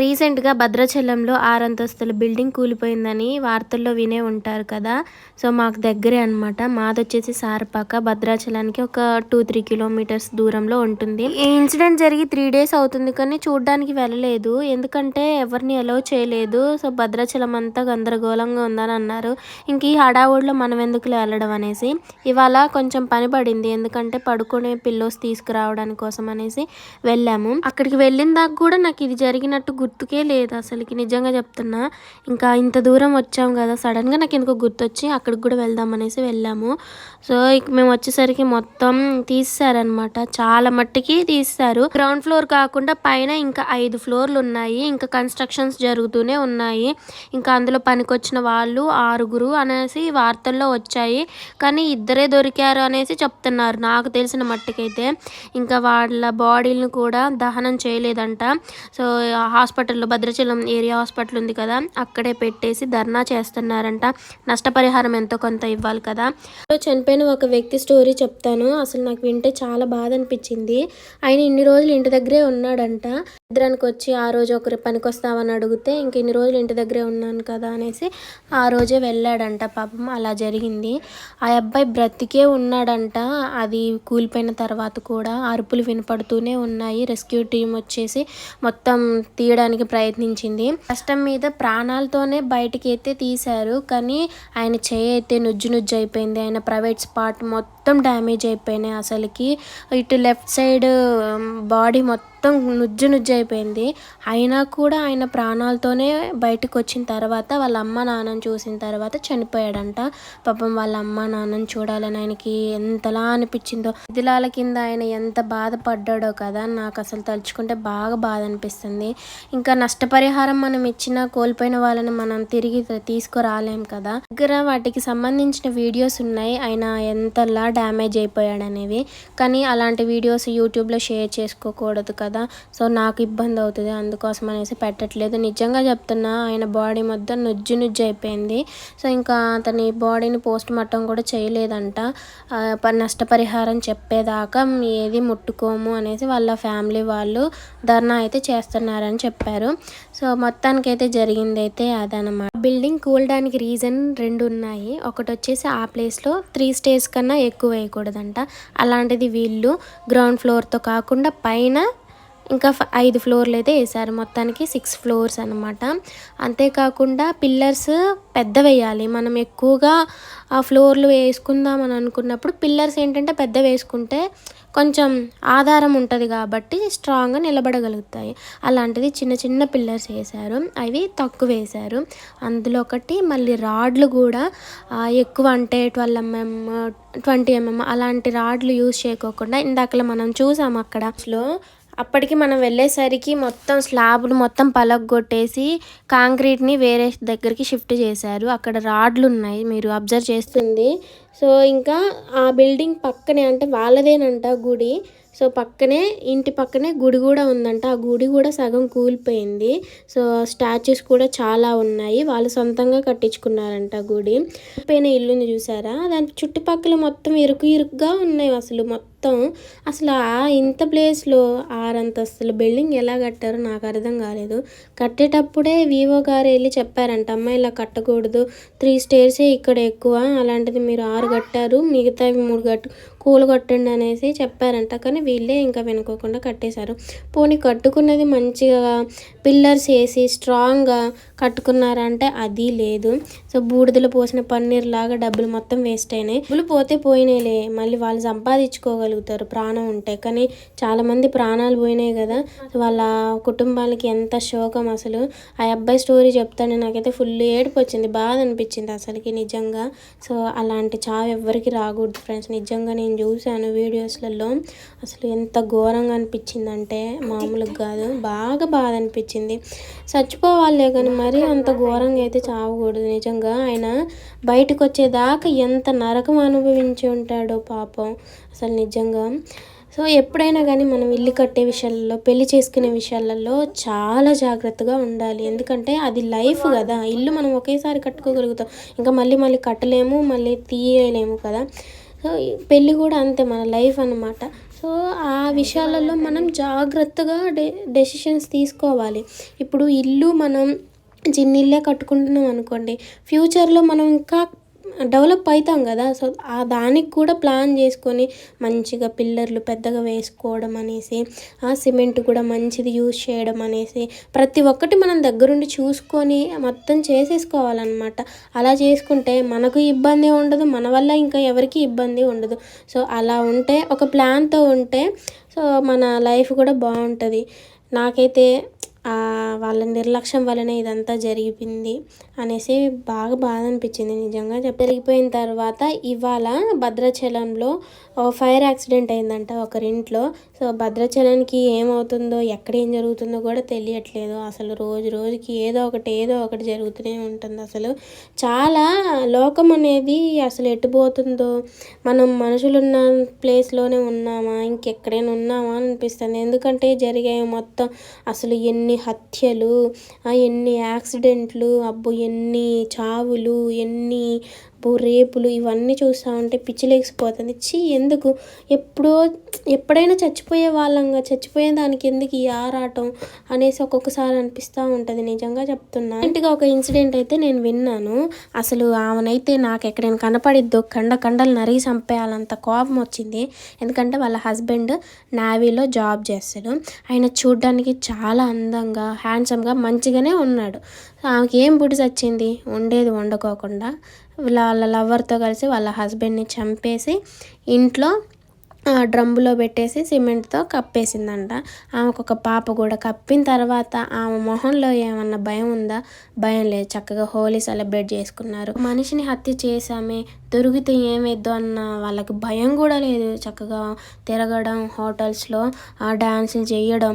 రీసెంట్గా భద్రాచలంలో ఆరంతస్తుల బిల్డింగ్ కూలిపోయిందని వార్తల్లో వినే ఉంటారు కదా. సో మాకు దగ్గరే అనమాట మాది వచ్చేసి సారపాక. భద్రాచలానికి ఒక టూ త్రీ కిలోమీటర్స్ దూరంలో ఉంటుంది. ఈ ఇన్సిడెంట్ జరిగి త్రీ డేస్ అవుతుంది కానీ చూడడానికి వెళ్ళలేదు. ఎందుకంటే ఎవరిని అలౌ చేయలేదు. సో భద్రాచలం అంతా గందరగోళంగా ఉందని అన్నారు. ఇంక ఈ హడావుడిలో మనం ఎందుకు వెళ్ళడం అనేసి. ఇవాళ కొంచెం పని పడింది. ఎందుకంటే పడుకునే పిల్లోస్ తీసుకురావడానికి కోసం అనేసి వెళ్ళాము. అక్కడికి వెళ్ళిన దాకా కూడా నాకు ఇది జరిగినట్టు గుర్తుకే లేదు అసలుకి. నిజంగా చెప్తున్నా ఇంకా ఇంత దూరం వచ్చాం కదా సడన్గా నాకు ఎందుకో గుర్తొచ్చి అక్కడికి కూడా వెళ్దాం అనేసి వెళ్ళాము. సో ఇక మేము వచ్చేసరికి మొత్తం తీసారనమాట చాలా మట్టికి తీస్తారు గ్రౌండ్ ఫ్లోర్ కాకుండా పైన ఇంకా ఐదు ఫ్లోర్లు ఉన్నాయి. ఇంకా కన్స్ట్రక్షన్స్ జరుగుతూనే ఉన్నాయి. ఇంకా అందులో పనికొచ్చిన వాళ్ళు ఆరుగురు అనేసి వార్తల్లో వచ్చాయి. కానీ ఇద్దరే దొరికారు అనేసి చెప్తున్నారు. నాకు తెలిసిన మట్టుకైతే. ఇంకా వాళ్ళ బాడీలను కూడా దహనం చేయలేదంట. సో హాస్పిటల్లో భద్రాచలం ఏరియా హాస్పిటల్ ఉంది కదా అక్కడే పెట్టేసి ధర్నా చేస్తున్నారంట. నష్టపరిహారం ఎంతో కొంత ఇవ్వాలి కదా. చనిపోయిన ఒక వ్యక్తి స్టోరీ చెప్తాను. అసలు నాకు వింటే చాలా బాధ అనిపించింది. ఆయన ఇన్ని రోజులు ఇంటి దగ్గరే ఉన్నాడంట. నిద్రానికి వచ్చి ఆ రోజు ఒకరి పనికి వస్తావని అడిగితే ఇంక ఇన్ని రోజులు ఇంటి దగ్గరే ఉన్నాను కదా అనేసి ఆ రోజే వెళ్ళాడంట. పాపం అలా జరిగింది. ఆ అబ్బాయి బ్రతికే ఉన్నాడంట. అది కూలిపోయిన తర్వాత కూడా అరుపులు వినపడుతూనే ఉన్నాయి. రెస్క్యూ టీం వచ్చేసి మొత్తం తీయడానికి ప్రయత్నించింది. కష్టం మీద ప్రాణాలతోనే బయటికి అయితే తీశారు. కానీ ఆయన చేయి అయితే నుజ్జు నుజ్జు అయిపోయింది. ఆయన ప్రైవేట్ స్పాట్ మొత్తం మొత్తం డ్యామేజ్ అయిపోయినాయి అసలుకి. ఇటు లెఫ్ట్ సైడ్ బాడీ మొత్తం నుజ్జు నుజ్జు అయిపోయింది. అయినా కూడా ఆయన ప్రాణాలతోనే బయటకు వచ్చిన తర్వాత వాళ్ళ అమ్మ నాన్నని చూసిన తర్వాత చనిపోయాడంట. పాపం వాళ్ళ అమ్మ నాన్నని చూడాలని ఆయనకి ఎంతలా అనిపించిందో. విధులాల కింద ఆయన ఎంత బాధపడ్డాడో కదా నాకు అసలు తలుచుకుంటే బాగా బాధ అనిపిస్తుంది. ఇంకా నష్టపరిహారం మనం ఇచ్చిన కోల్పోయిన వాళ్ళని మనం తిరిగి తీసుకురాలేం కదా. దగ్గర వాటికి సంబంధించిన వీడియోస్ ఉన్నాయి. ఆయన ఎంతలా డ్యామేజ్ అయిపోయాడు అనేవి. కానీ అలాంటి వీడియోస్ యూట్యూబ్లో షేర్ చేసుకోకూడదు కదా. సో నాకు ఇబ్బంది అవుతుంది. అందుకోసం అనేసి పెట్టట్లేదు. నిజంగా చెప్తున్నా ఆయన బాడీ మొత్తం నుజ్జు నుజ్జు అయిపోయింది. సో ఇంకా అతని బాడీని పోస్ట్ మార్టం కూడా చేయలేదంట. నష్టపరిహారం చెప్పేదాకా ఏది ముట్టుకోము అనేసి వాళ్ళ ఫ్యామిలీ వాళ్ళు ధర్నా అయితే చేస్తున్నారని చెప్పారు. సో మొత్తానికైతే జరిగింది అయితే అదనమాట బిల్డింగ్ కూలడానికి రీజన్ రెండు ఉన్నాయి ఒకటి వచ్చేసి ఆ ప్లేస్లో త్రీ స్టేజ్ కన్నా ఎక్కువ ఎక్కువ వేయకూడదంట. అలాంటిది వీళ్ళు గ్రౌండ్ ఫ్లోర్తో కాకుండా పైన ఇంకా ఐదు ఫ్లోర్లు అయితే వేసారు మొత్తానికి సిక్స్ ఫ్లోర్స్ అనమాట అంతేకాకుండా పిల్లర్స్ పెద్ద వేయాలి. మనం ఎక్కువగా ఆ ఫ్లోర్లు వేసుకుందాం అని అనుకున్నప్పుడు పిల్లర్స్ ఏంటంటే పెద్ద వేసుకుంటే కొంచెం ఆధారం ఉంటుంది కాబట్టి స్ట్రాంగ్గా నిలబడగలుగుతాయి. అలాంటిది చిన్న చిన్న పిల్లర్స్ వేశారు. అవి తక్కువ వేశారు. అందులో ఒకటి మళ్ళీ రాడ్లు కూడా ఎక్కువ అంటే ట్వెల్వ్ ఎంఎం ట్వంటీ ఎంఎం అలాంటి రాడ్లు యూజ్ చేయకోకుండా ఇందాకలా మనం చూసాం అక్కడ. లో అప్పటికి మనం వెళ్ళేసరికి మొత్తం స్లాబ్లు మొత్తం పలగొట్టేసి కాంక్రీట్ని వేరే దగ్గరికి షిఫ్ట్ చేశారు. అక్కడ రాడ్లు ఉన్నాయి మీరు అబ్జర్వ్ చేస్తుంది. సో ఇంకా ఆ బిల్డింగ్ పక్కనే అంటే వాళ్ళదేనంట గుడి. సో పక్కనే ఇంటి పక్కనే గుడి కూడా ఉందంట. ఆ గుడి కూడా సగం కూలిపోయింది. సో స్టాచ్యూస్ కూడా చాలా ఉన్నాయి. వాళ్ళు సొంతంగా కట్టించుకున్నారంట గుడి. పైన ఇల్లుని చూసారా? దాని చుట్టుపక్కల మొత్తం ఇరుకు ఇరుకుగా ఉన్నాయి అసలు మొత్తం. మొత్తం అసలు ఆ ఇంత ప్లేస్లో ఆరంతస్తుల బిల్డింగ్ ఎలా కట్టారో నాకు అర్థం కాలేదు. కట్టేటప్పుడే వివో గారు వెళ్ళి చెప్పారంట అమ్మాయి ఇలా కట్టకూడదు త్రీ స్టేర్సే ఇక్కడ ఎక్కువ అలాంటిది మీరు ఆరు కట్టారు మిగతావి మూడు కట్టు కూలగొట్టండి అనేసి చెప్పారంట. కానీ వీళ్ళే ఇంకా వెనుకోకుండా కట్టేశారు. పోనీ కట్టుకున్నది మంచిగా పిల్లర్స్ వేసి స్ట్రాంగ్గా కట్టుకున్నారంటే అది లేదు. సో బూడిదలో పోసిన పన్నీర్ లాగా డబ్బులు మొత్తం వేస్ట్ అయినాయి. డబ్బులు పోతే పోయినాయిలే. మళ్ళీ వాళ్ళు సంపాదించుకోగలుగుతారు ప్రాణం ఉంటే. కానీ చాలామంది ప్రాణాలు పోయినాయి కదా. వాళ్ళ కుటుంబాలకి ఎంత శోకం అసలు. ఆ అబ్బాయి స్టోరీ చెప్తాను నాకైతే ఫుల్ ఏడుపు వచ్చింది. బాధ అనిపించింది అసలుకి నిజంగా. సో అలాంటి చావు ఎవ్వరికి రాకూడదు ఫ్రెండ్స్. నిజంగా నేను నేను చూశాను వీడియోస్లలో అసలు ఎంత ఘోరంగా అనిపించిందంటే మామూలుగా కాదు బాగా బాధ అనిపించింది. చచ్చిపోవాలే కానీ మరీ అంత ఘోరంగా అయితే చావకూడదు నిజంగా. ఆయన బయటకు వచ్చేదాకా ఎంత నరకం అనుభవించి ఉంటాడో పాపం అసలు నిజంగా. సో ఎప్పుడైనా కానీ మనం ఇల్లు కట్టే విషయాలలో పెళ్ళి చేసుకునే విషయాలలో చాలా జాగ్రత్తగా ఉండాలి. ఎందుకంటే అది లైఫ్ కదా. ఇల్లు మనం ఒకేసారి కట్టుకోగలుగుతాం. ఇంకా మళ్ళీ మళ్ళీ కట్టలేము మళ్ళీ తీయలేము కదా. సో పెళ్ళి కూడా అంతే మన లైఫ్ అనమాట సో సో ఆ విషయాలలో మనం జాగ్రత్తగా డె డెసిషన్స్ తీసుకోవాలి. ఇప్పుడు ఇల్లు మనం చిన్న ఇల్లే కట్టుకుంటున్నాం అనుకోండి ఫ్యూచర్లో మనం ఇంకా డెవలప్ అవుతాం కదా. సో ఆ దానికి కూడా ప్లాన్ చేసుకొని మంచిగా పిల్లర్లు పెద్దగా వేసుకోవడం అనేసి ఆ సిమెంట్ కూడా మంచిది యూజ్ చేయడం అనేసి ప్రతి ఒక్కటి మనం దగ్గరుండి చూసుకొని మొత్తం చేసేసుకోవాలన్నమాట. అలా చేసుకుంటే మనకు ఇబ్బంది ఉండదు మన వల్ల ఇంకా ఎవరికి ఇబ్బంది ఉండదు. సో అలా ఉంటే ఒక ప్లాన్తో ఉంటే సో మన లైఫ్ కూడా బాగుంటుంది. నాకైతే వాళ్ళ నిర్లక్ష్యం వలనే ఇదంతా జరిగిపోయింది అనేసి బాగా బాధ అనిపించింది నిజంగా జరిగిపోయిన తర్వాత ఇవాళ భద్రాచలంలో ఫైర్ యాక్సిడెంట్ అయిందంట ఒకరింట్లో. సో భద్రాచలానికి ఏమవుతుందో ఎక్కడ ఏం జరుగుతుందో కూడా తెలియట్లేదు. అసలు రోజు రోజుకి ఏదో ఒకటి ఏదో ఒకటి జరుగుతూనే ఉంటుంది అసలు. చాలా లోకం అనేది అసలు ఎట్టుపోతుందో మనం మనుషులున్న ప్లేస్లోనే ఉన్నామా ఇంకెక్కడైనా ఉన్నామా అనిపిస్తుంది. ఎందుకంటే జరిగాయి మొత్తం అసలు ఎన్ని హత్యలు ఎన్ని యాక్సిడెంట్లు అబ్బో ఎన్ని చావులు ఎన్ని రేపులు ఇవన్నీ చూస్తూ ఉంటే పిచ్చి లేచిపోతుంది. ఎందుకు? ఎప్పుడో ఎప్పుడైనా చచ్చిపోయే వాళ్ళంగా చచ్చిపోయే దానికి ఎందుకు ఈ ఆరాటం అనేసి ఒక్కొక్కసారి అనిపిస్తూ ఉంటుంది. నిజంగా చెప్తున్నా. ఇంటిగా ఒక ఇన్సిడెంట్ అయితే నేను విన్నాను. అసలు ఆమెనైతే నాకు ఎక్కడైనా కనపడిద్దో కండ కండలు నరిగి చంపేయాలంత కోపం వచ్చింది. ఎందుకంటే వాళ్ళ హస్బెండ్ నావీలో జాబ్ చేస్తాడు. ఆయన చూడడానికి చాలా అందంగా హ్యాండ్సమ్గా మంచిగానే ఉన్నాడు. ఆమెకి ఏం బుడి వచ్చింది ఉండేది వండుకోకుండా. వాళ్ళ లవర్తో కలిసి వాళ్ళ హస్బెండ్ని చంపేసి ఇంట్లో డ్రమ్ములో పెట్టేసి సిమెంట్తో కప్పేసిందంట. ఆమెకు ఒక పాప కూడా కప్పిన తర్వాత ఆమె మొహంలో ఏమన్నా భయం ఉందా? భయం లేదు. చక్కగా హోలీ సెలబ్రేట్ చేసుకున్నారు. మనిషిని హత్య చేసామే దొరికితే ఏమైద్దో అన్న వాళ్ళకి భయం కూడా లేదు. చక్కగా తిరగడం హోటల్స్లో డ్యాన్సులు చేయడం.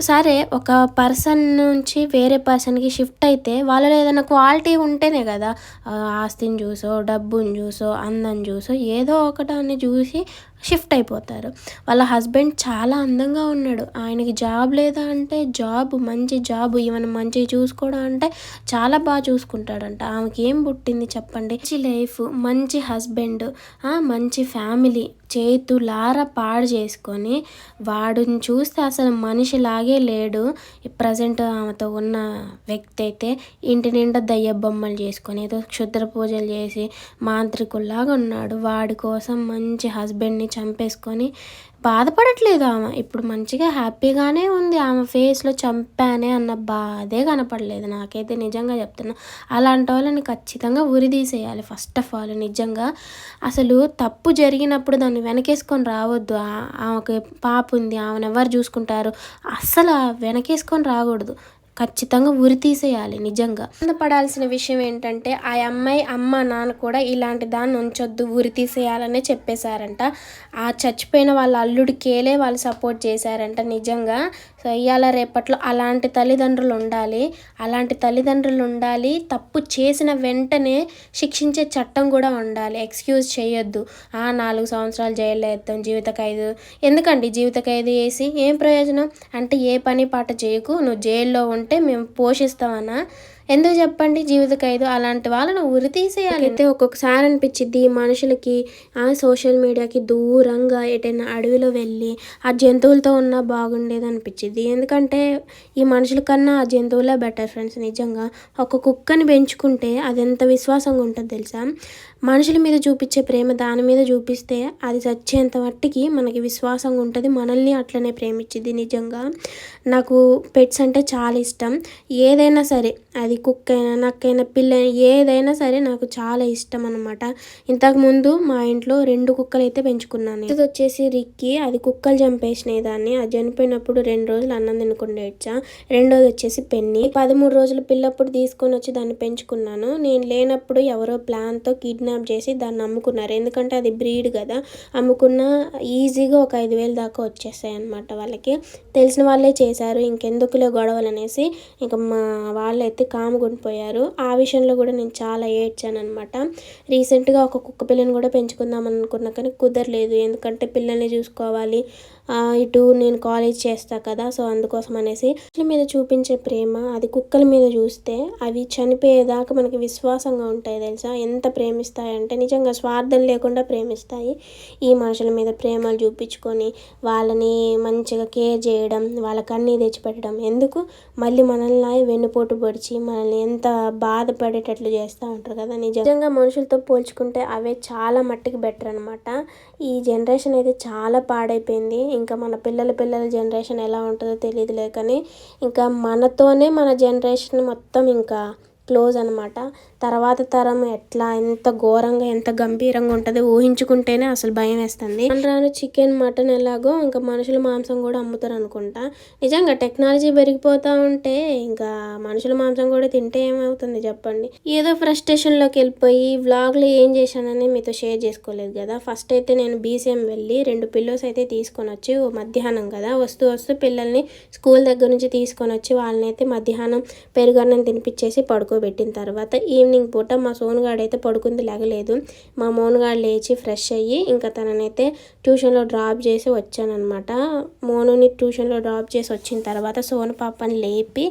సరే ఒక పర్సన్ నుంచి వేరే పర్సన్కి షిఫ్ట్ అయితే వాళ్ళలో ఏదైనా క్వాలిటీ ఉంటేనే కదా ఆస్తిని చూసో డబ్బుని చూసో అందం చూసో ఏదో ఒకటాన్ని చూసి షిఫ్ట్ అయిపోతారు. వాళ్ళ హస్బెండ్ చాలా అందంగా ఉన్నాడు. ఆయనకి జాబ్ లేదా అంటే జాబ్ మంచి జాబ్ ఈవెన్ మంచిగా చూసుకోవడం అంటే చాలా బాగా చూసుకుంటాడంట. ఆమెకి ఏం పుట్టింది చెప్పండి? మంచి లైఫ్ మంచి హస్బెండ్ మంచి ఫ్యామిలీ చేతులార పాడు చేసుకొని వాడిని చూస్తే అసలు మనిషిలాగే లేడు. ప్రజెంట్ ఆమెతో ఉన్న వ్యక్తి అయితే ఇంటి నిండా దయ్య బొమ్మలు చేసుకొని ఏదో క్షుద్ర పూజలు చేసి మాంత్రికుల్లాగా ఉన్నాడు. వాడి కోసం మంచి హస్బెండ్ని చంపేసుకొని బాధపడట్లేదు ఆమె. ఇప్పుడు మంచిగా హ్యాపీగానే ఉంది ఆమె ఫేస్లో చంపానే అన్న బాధే కనపడలేదు. నాకైతే నిజంగా చెప్తున్నా అలాంటి వాళ్ళని ఖచ్చితంగా ఉరిదీసేయాలి ఫస్ట్ ఆఫ్ ఆల్. నిజంగా అసలు తప్పు జరిగినప్పుడు దాన్ని వెనకేసుకొని రావద్దు. ఆమెకి పాప ఉంది ఆమెను ఎవరు చూసుకుంటారు? అస్సలు వెనకేసుకొని రాకూడదు. ఖచ్చితంగా ఉరి తీసేయాలి నిజంగా. పడాల్సిన విషయం ఏంటంటే ఆ అమ్మాయి అమ్మ నాన్న కూడా ఇలాంటి దాన్ని ఉంచొద్దు ఉరి తీసేయాలనే చెప్పేశారంట. ఆ చచ్చిపోయిన వాళ్ళ అల్లుడికేలే వాళ్ళు సపోర్ట్ చేశారంట నిజంగా. సో ఇవాళ రేపట్లో అలాంటి తల్లిదండ్రులు ఉండాలి అలాంటి తల్లిదండ్రులు ఉండాలి తప్పు చేసిన వెంటనే శిక్షించే చట్టం కూడా ఉండాలి. ఎక్స్క్యూజ్ చేయొద్దు. ఆ నాలుగు సంవత్సరాలు జైల్లో ఎత్తాం జీవిత ఖైదు. ఎందుకండి జీవిత ఖైదు వేసి ఏం ప్రయోజనం? అంటే ఏ పని పాట చేయకు నువ్వు జైల్లో ఉంటే మేము పోషిస్తామన్నా ఎందుకు చెప్పండి? జీవిత ఖైదు అలాంటి వాళ్ళను ఉరి తీసేయాలి. అయితే ఒక్కొక్కసారి అనిపించింది మనుషులకి ఆ సోషల్ మీడియాకి దూరంగా ఎటైనా అడవిలో వెళ్ళి ఆ జంతువులతో ఉన్నా బాగుండేది అనిపించింది ఎందుకంటే ఈ మనుషుల కన్నా ఆ జంతువులే బెటర్ ఫ్రెండ్స్ నిజంగా. ఒక కుక్కని పెంచుకుంటే అది ఎంత విశ్వాసంగా ఉంటుంది తెలుసా? మనుషుల మీద చూపించే ప్రేమ దాని మీద చూపిస్తే అది చచ్చేంత మట్టికి మనకి విశ్వాసంగా ఉంటుంది. మనల్ని అట్లనే ప్రేమించింది నిజంగా. నాకు పెట్స్ అంటే చాలా ఇష్టం. ఏదైనా సరే అది కుక్క అయినా నక్కైనా పిల్ల ఏదైనా సరే నాకు చాలా ఇష్టం అనమాట ఇంతకుముందు మా ఇంట్లో రెండు కుక్కలు అయితే పెంచుకున్నాను. ఇది వచ్చేసి రిక్కి అది కుక్కలు చంపేసినాయి దాన్ని. అది చనిపోయినప్పుడు రెండు రోజులు అన్నం తినకుండా రెండోది వచ్చేసి పెన్ని. పదమూడు రోజులు పిల్లప్పుడు తీసుకొని వచ్చి దాన్ని పెంచుకున్నాను. నేను లేనప్పుడు ఎవరో ప్లాన్తో కిడ్నాప్ చేసి దాన్ని అమ్ముకున్నారు. ఎందుకంటే అది బ్రీడ్ కదా. అమ్ముకున్న ఈజీగా ఒక ఐదు వేలు దాకా వచ్చేస్తాయి అనమాట వాళ్ళకి. తెలిసిన వాళ్ళే చేశారు. ఇంకెందుకులే గొడవలు అనేసి ఇంకా మా వాళ్ళైతే కామ్ కామ్గా ఆ విషయంలో కూడా నేను చాలా ఏడ్చాను అనమాట రీసెంట్గా ఒక కుక్క పిల్లని కూడా పెంచుకుందాం అనుకున్నా కానీ కుదరలేదు. ఎందుకంటే పిల్లల్ని చూసుకోవాలి. ఇటు నేను కాలేజ్ చేస్తా కదా సో అందుకోసం అనేసి కుక్కల మీద చూపించే ప్రేమ అది కుక్కల మీద చూస్తే అవి చనిపోయేదాకా మనకి విశ్వాసంగా ఉంటాయి తెలుసా? ఎంత ప్రేమిస్తాయంటే నిజంగా స్వార్థం లేకుండా ప్రేమిస్తాయి. ఈ మనుషుల మీద ప్రేమలు చూపించుకొని వాళ్ళని మంచిగా కేర్ చేయడం వాళ్ళ కన్నీ తెచ్చిపెట్టడం. ఎందుకు? మళ్ళీ మనల్ని వెన్నుపోటు పొడిచి మనల్ని ఎంత బాధపడేటట్లు చేస్తూ ఉంటారు కదా నిజంగా మనుషులతో పోల్చుకుంటే అవే చాలా మట్టికి బెటర్ అనమాట ఈ జనరేషన్ అయితే చాలా పాడైపోయింది. ఇంకా మన పిల్లల పిల్లల జనరేషన్ ఎలా ఉంటుందో తెలియదులే కానీ ఇంకా మనతోనే మన జనరేషన్ మొత్తం ఇంకా క్లోజ్ అనమాట తర్వాత తరం ఎట్లా ఎంత ఘోరంగా ఎంత గంభీరంగా ఉంటుంది ఊహించుకుంటేనే అసలు భయం వేస్తుంది. రాను చికెన్ మటన్ ఎలాగో ఇంకా మనుషుల మాంసం కూడా అమ్ముతారు అనుకుంటా. నిజంగా టెక్నాలజీ పెరిగిపోతూ ఉంటే ఇంకా మనుషుల మాంసం కూడా తింటే ఏమవుతుంది చెప్పండి. ఏదో ఫ్రస్ట్రేషన్లోకి వెళ్ళిపోయి వ్లాగ్లో ఏం చేశానని మీతో షేర్ చేసుకోలేదు కదా. ఫస్ట్ అయితే నేను బీసీఎం వెళ్ళి రెండు పిల్లోస్ అయితే తీసుకొని వచ్చి ఓ మధ్యాహ్నం కదా వస్తూ వస్తూ పిల్లల్ని స్కూల్ దగ్గర నుంచి తీసుకొని వచ్చి వాళ్ళని అయితే మధ్యాహ్నం పెరుగన్నం తినిపించేసి పడుకోబెట్టిన తర్వాత ఈవినింగ్ పూట మా సోనుగాడు అయితే పడుకుంది లేగలేదు. మా మోనుగాడు లేచి ఫ్రెష్ అయ్యి ఇంకా తననైతే ట్యూషన్లో డ్రాప్ చేసి వచ్చానమాట మోనుని ట్యూషన్లో డ్రాప్ చేసి వచ్చిన తర్వాత సోను పాపని లేపి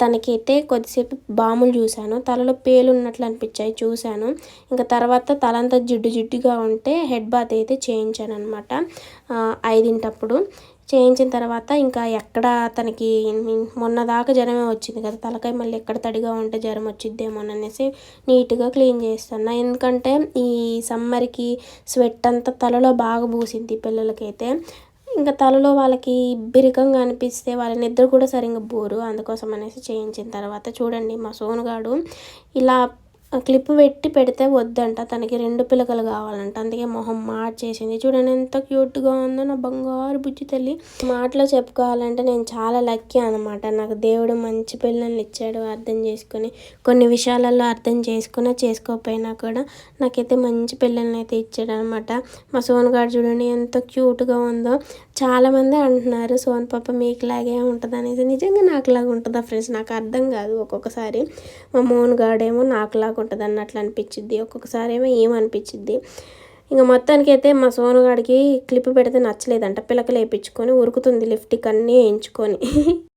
తనకైతే కొద్దిసేపు బాములు చూశాను. తలలో పేలు ఉన్నట్లు అనిపించాయి చూశాను. ఇంకా తర్వాత తలంతా జిడ్డు జిడ్డుగా ఉంటే హెడ్ బాత్ అయితే చేయించాను అనమాట ఐదింటప్పుడు. చేయించిన తర్వాత ఇంకా ఎక్కడ తనకి మొన్నదాకా జ్వరమే వచ్చింది కదా తలకాయ మళ్ళీ ఎక్కడ తడిగా ఉంటే జ్వరం వచ్చిద్దేమో అనేసి నీట్గా క్లీన్ చేస్తాను ఎందుకంటే ఈ సమ్మర్కి స్వెట్ అంతా తలలో బాగా పూసింది పిల్లలకైతే. ఇంకా తలలో వాళ్ళకి బిరికంగా అనిపిస్తే వాళ్ళ నిద్ర కూడా సరిగ్గా బోరు అందుకోసం అనేసి చేయించిన తర్వాత చూడండి మా సోనుగాడు ఇలా క్లిప్ పెట్టి పెడితే వద్దంట. తనకి రెండు పిలకలు కావాలంట. అందుకే మొహం మార్చేసింది. చూడండి ఎంత క్యూట్గా ఉందో నా బంగారు బుజ్జి తల్లి. మాటలో చెప్పుకోవాలంటే నేను చాలా లక్కీ అనమాట నాకు దేవుడు మంచి పిల్లల్ని ఇచ్చాడు అర్థం చేసుకొని కొన్ని విషయాలలో అర్థం చేసుకున్నా చేసుకోకపోయినా కూడా నాకైతే మంచి పిల్లల్ని అయితే ఇచ్చాడు అనమాట మా సోన్ గారు చూడండి ఎంత క్యూట్గా ఉందో. చాలామంది అంటున్నారు సోన్ పాప మీకులాగే ఉంటుంది అనేసి నిజంగా నాకులాగా ఉంటుందా ఫ్రెండ్స్? నాకు అర్థం కాదు ఒక్కొక్కసారి. మా మోన్ గాడేమో నాకులాగా బాగుంటుంది అన్నట్లు అనిపించిద్ది ఒక్కొక్కసారి ఏమో ఏమనిపించిద్ది ఇంకా మొత్తానికైతే మా మా సోనుగాడికి క్లిప్ పెడితే నచ్చలేదంట. పిలకలు వేయించుకొని ఉరుకుతుంది లిఫ్ట్కి అన్నీ వేయించుకొని.